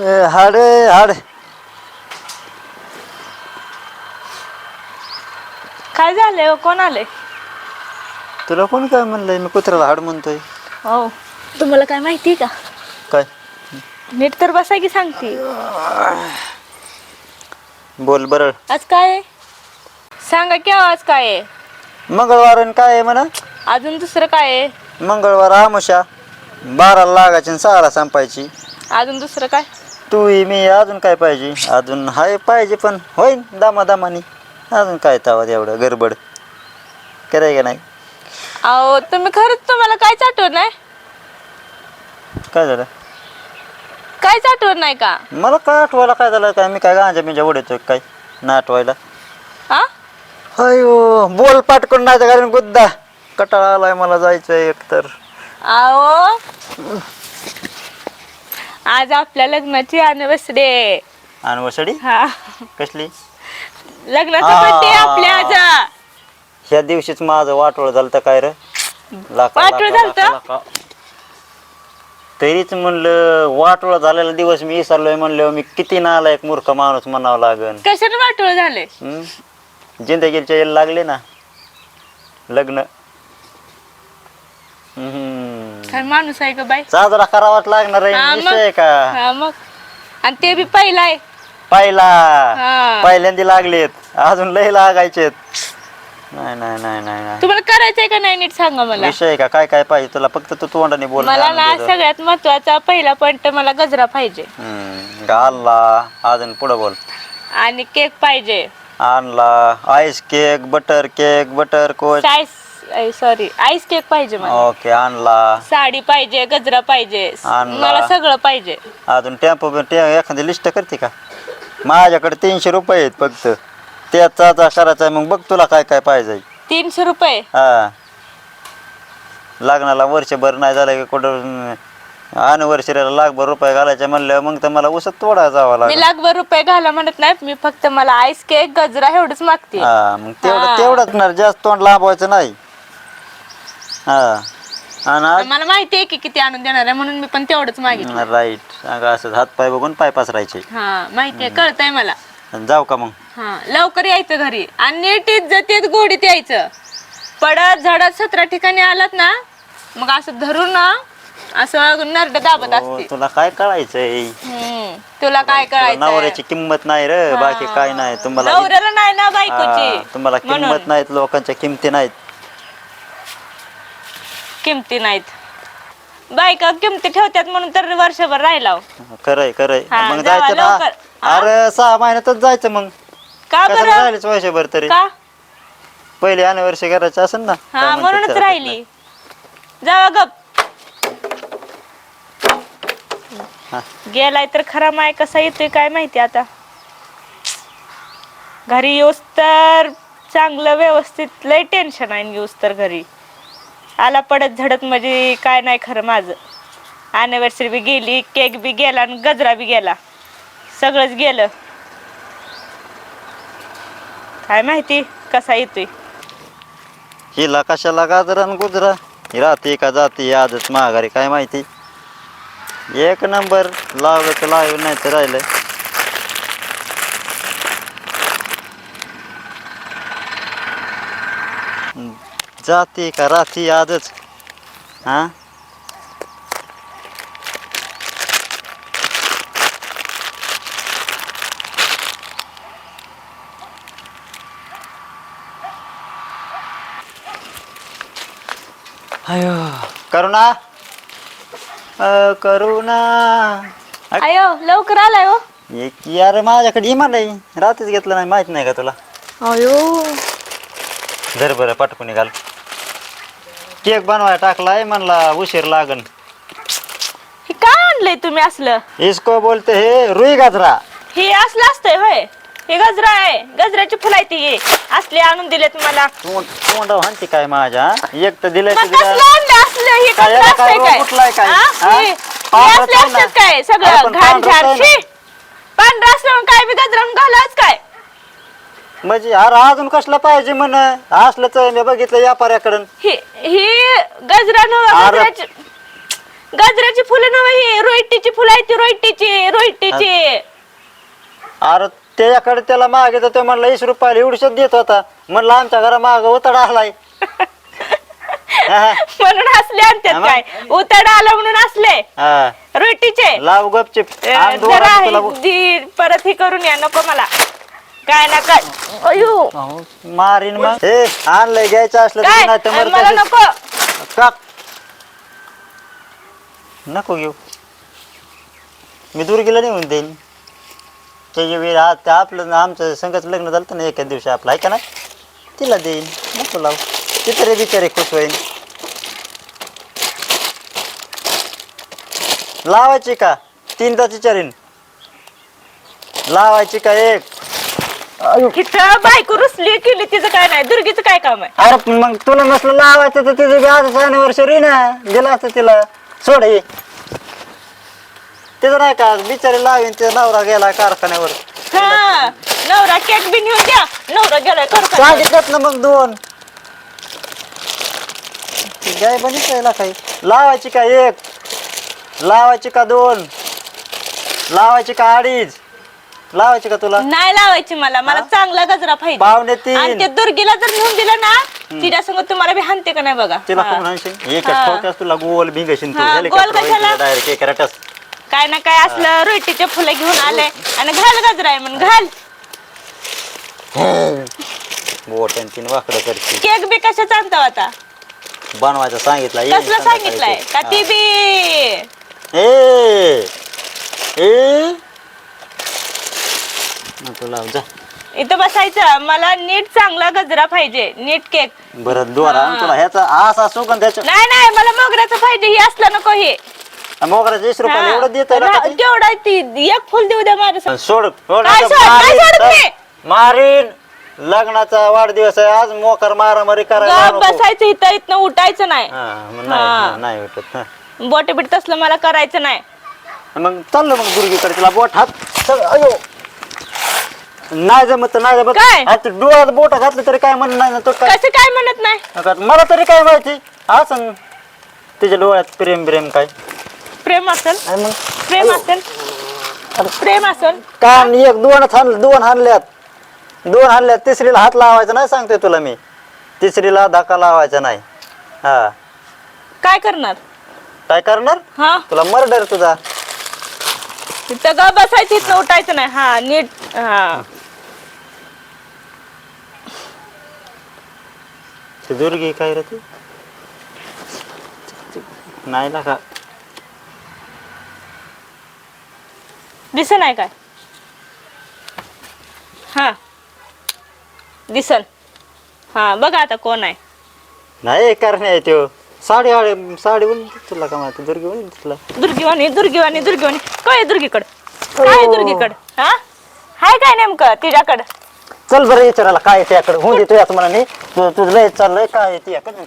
हाड हाड. काय झालंय हो? कोण आले तुला कोण काय म्हणलंय? मी कुत्र्याला हाड म्हणतोय. हो. तुम्हाला काय माहिती का? काय? नीट तर बसा की सांगते. बोल बरं. आज काय आहे? सांगा की हो आज काय आहे? मंगळवार आणि काय आहे म्हणा? अजून दुसरं काय आहे? मंगळवार आमुषा बाराला लागायची आणि सहाला संपायची. अजून दुसरं काय? तू ही मी अजून काय पाहिजे? अजून हाय पाहिजे पण होईन दामादामानी. अजून काय तावा एवढं गडबड? कराय का नाही? अहो तुम्ही खरंच तुम्हाला कायच आठवत नाही? काय झालं? कायच आठवत नाही का? मला काय आठवायला काय झालं? काय मी काय गांजा बिंजा उडवतोय काय? ना आठवायला हा अयो बोल पाटकून नाही कारण गुद्दा. कटाळा आलाय मला जायचंय एकतर. अहो आज आपल्या लग्नाची अनिव्हर्सरी आहे आणि वसडी हा कसली लग्नाचा आ. बर्थडे आपल्या आज ह्या दिवशीच माझं वाटोळ झालं तर काय रे लाका, वाटोळं लाका, झालतं? लाका, लाका. तरीच म्हणलं वाटोळा झालेला दिवस मी विसरलोय म्हणलं मी किती नाला एक मूर्ख माणूस म्हणावं लागन कशाने वाटोळ झाले हम्म? जिंदगीच्या येल लागले ना लग्न हम्म. काय माणूस आहे का बाई. साजरा करावाच लागणार हा, आहे मग. विषय आहे का? हा मग. आणि ते बी पहिला आहे. पहिला. हा. पहिल्यांदा लागलेत. अजून लय लागायचेत. नाही नाही नाही नाही नाही. तुम्हाला करायचंय का नाही नीट सांगा मला? विषय आहे का? काय काय पाहिजे? तुला फक्त तू तोंडाने बोल मला ना. सगळ्यात महत्त्वाचा पहिला पॉइंट मला गजरा पाहिजे. घालला अजून पुढं बोल. आणि केक पाहिजे. आणला. Ice cake butter cake butter coach. Sorry ice cake पाहिजे मला. ओके आणला. साडी पाहिजे गजरा पाहिजे आणला. मला सगळं पाहिजे. अजून टेम्पो एखादी लिस्ट करते का? माझ्याकडे तीनशे रुपये आहेत फक्त. त्याचा करायचा मग बघ तुला काय काय पाहिजे. तीनशे रुपये? हा. लग्नाला वर्षभर नाही झालं की कुठं अनवर्षरीला लाखभर रुपये घालायचे म्हणलं मग तर मला उसत तोडा जावं मी लागेल. लाखभर रुपये घाला म्हणत नाही मी फक्त मला आईस केक गजरा एवढंच मागते. हा मग तेवढं. तेवढंच ना जास्त तोंड लांबवायचं नाही. हा. आणि मला माहिती आहे की किती आणून देणार आहे म्हणून मी पण तेवढंच मागितलं. राईट. असं हात पाय बघून पाय पसरायचे. हा माहिती आहे कळतंय मला. जाऊ का मग? हा लवकर यायचं घरी. आणि नीट इज्जतीत गोडीत यायचं. पडत झडत सतरा ठिकाणी आलात ना मग असं धरून ना. असं नरड दाबत हो, असते तुला काय कळायचंय? हम्म, तुला काय तुला करायचं नवऱ्याची किंमत नाही रे बाकी काय नाही. तुम्हाला नवऱ्याला नाही ना हा, बायकोची तुम्हाला म्हणून. किंमत नाहीत लोकांच्या किमती नाहीत. किमती नाहीत. बायका किमती ठेवतात म्हणून तर वर्षभर राहिला हो. खरंय खरंय. हा, मग जावा जायचं ना? लवकर. हा? अरे सहा महिन्यातच जायचं मग. का बरं? राहिलीच वर्षभर तरी? का? पहिले अनिव्हर्सरी करायची असेल ना? काय हा म्हणतात म्हणूनच त्याला? राहिली. जावा गप. हा. गेलाय तर खरा माय कसा येतोय काय माहिती आता? घरी येऊस तर चांगलं व्यवस्थित लय टेन्शन आहे येऊस तर घरी. आला पडत झडत म्हणजे काय नाही खरं माझं. ॲनिव्हर्सरी बी गेली केक बी गेला आणि गजरा बी गेला. सगळंच गेलं. काय माहिती कसा येतोय. हिला कशाला गाजरा आणि गुजरा? ही राहते का जाते आजच महागारी काय माहिती? एक नंबर लावलं तर लावलं नाही तर राहिलं जाते का राहते आजच? हा? अयो. करुणा? अ, करुणा. अयो लवकर आलाय हो. एक यार माझ्याकडे इमान नाही रात्रीच घेतलं नाही माहीत नाही का तुला? अयो. धर बरं पाठकुनी घाल. केक बनवायला टाकलाय म्हणला उशीर लागन हे काय आणलंय तुम्ही असलं इसको बोलते हे रुई गाजरा हे असलं असतंय होय हे गजरा आहे गजऱ्याची फुलं आहे ती असले आणून दिलेत मला तोंड तोंड म्हणते काय माझ्या एक तर दिलंय मग दिलं. कसलं आणलं असलं हे काय कसलं याला असतंय काय काय रोग कुठलाय काय? हा? हा? हे- हे पांढरं असले आहे असतात ना? काय अरे सगळं पण घाण पांढरं झाड ना? शी पांढरा असल्यावर काय बी गजरावून घालाच काय म्हणजे अरे अजून कसलं पाहिजे म्हण? असलंच मी बघितलं व्यापाऱ्याकडून ही ही गजरा नव्हे अरे. गजराची गाजराची फुलं नव्हे ही रोहिटीची फुलं आहे ती रोहिटीची रोहिटीची अरे त्याच्याकडे त्याला मागे तर तो म्हणला वीस रुपयाला एवढीच देत होता. म्हणलं आमच्या घरा माग उतडा आलाय. हा, म्हणून हसले आणतात? काय? उतड आलं म्हणून हसले. हा. रोहिटीचे लाव गपचिप. अ, जरा दी- परत हे करून या नको मला. काय ना काय? अयो. अहो, मारीन मग हे आणलंय घ्यायचं असलं काय? तर नाही तर मग मला तसंच- नको. घेऊ. मी दुर्गीला नेऊन देईन. त्याच्या वेळी आ- त्या आपलं आमचं संघाचं लग्न झालं होतं ना एका दिवशी आपलं आहे का नाही तिला देईन नको लाव. ती तरी बिचारे खुश होईन. लावायची का? तीनदाच विचारीन. लावायची का एक? तिथं बायको रुसली केली तिचं काय नाही दुर्गीचं काय काम आहे? अरे पण मग तुला नसलं लावायचं तर तिचं बी आजच अनिव्हर्सरी ना दिला असतं तिला. सोड हे. तिचं नाही का बिचारी लावीन तिचा नवरा गेला कारखान्यावर. हा नवरा केक बी नेऊन द्या. नवरा गेलाय करता सांगितलं ना मग दोन. गाय बनिसायला काही. लावायची का एक? लावायची का दोन? लावायची का अडीच? लावायची का तुला? नाही लावायची मला. मला चांगला गजरा पाहिजे. आणि ते तीन दुर्गीला जर नेऊन दिलं ना तिच्या संग तुम्हाला बी हानते का नाही बघा? तिला हा. कोण हा. ठोक्यास तुला गोल तू. हा, गोल कशाला? डायरेक्ट एक रटस? काय ना काय असलं रोटीचे फुलं घेऊन आले. आणि घाल गजरा आहे म्हणून घाल. तीन वाकडं करते केक बी कशाचा आणता आता? बनवायचं सांगितलं. कसलं संध्याकाळी सांगितलंय? ते. का ती बी. ए! ए! लाव जा. इथं बसायचं. मला नीट चांगला गजरा पाहिजे. नीट केक. बरं दोरा. तुला ह्याचा असा सुगंध त्याच्या नाही नाही मला मोगऱ्याचं पाहिजे. हे असलं नको हे. मोगराचे वीस रुपयाला हा. एवढं देत रा- केवढा ती. एक फुल देऊ द्या माझ्या सोड सोड काय आता सोड? काय मारीन, सोडत लग्नाचा वाढदिवस आहे. आज मोकर मारामारी करायला नको. बसायचं इथं. इथनं उठायचं नाही. हा, मग हा. नाही हा. बोटे बीट तसलं मला करायचं नाही. मग चाललो मग दुर्गीकडे. तिला बोट हात. चल, अयो. नाही जमत नाही जमत. काय? आता डोळ्यात बोट घातलं तरी काय म्हणणं नाही ना तो काय? कसं काय म्हणत नाही? आता मला तरी काय माहिती? असं तिच्या डोळ्यात प्रेम प्रेम काय? प्रेम असेल? आणि मग? प्रेम असेल? प्रेम असेल? कान एक दोन हाण दोन हाणल्यात. दोन हाणल्यात तिसरीला हात लावायचा नाही सांगते तुला मी. तिसरीला धक्का लावायचा नाही. हा. काय करणार? काय करणार? हा. तुला मर्डर तुझा. तिथं ग बसायचं उठायचं नाही. हा नीट हा. ती दुर्गी काय रे ती? नाही ना का? दिसन नाही काय? हा. दिसन हा बघा आता कोण आहे. नाही करणे आहे त्यो. साडी आळे साडी बोल तुला का माहिती? दुर्गी बोल तुला. दुर्गीवाणी दुर्गीवाणी दुर्गीवाणी. काय आहे दुर्गीकड? काय आहे दुर्गीकड? हा? हाय काय नेमकं तिच्याकडं? चल बरं विचारायला काय आहे त्याकडे? होऊन दे तुझ्या तुम्हाला नाही ตัวตัวเล่จันเล่กายเตียก็ยัง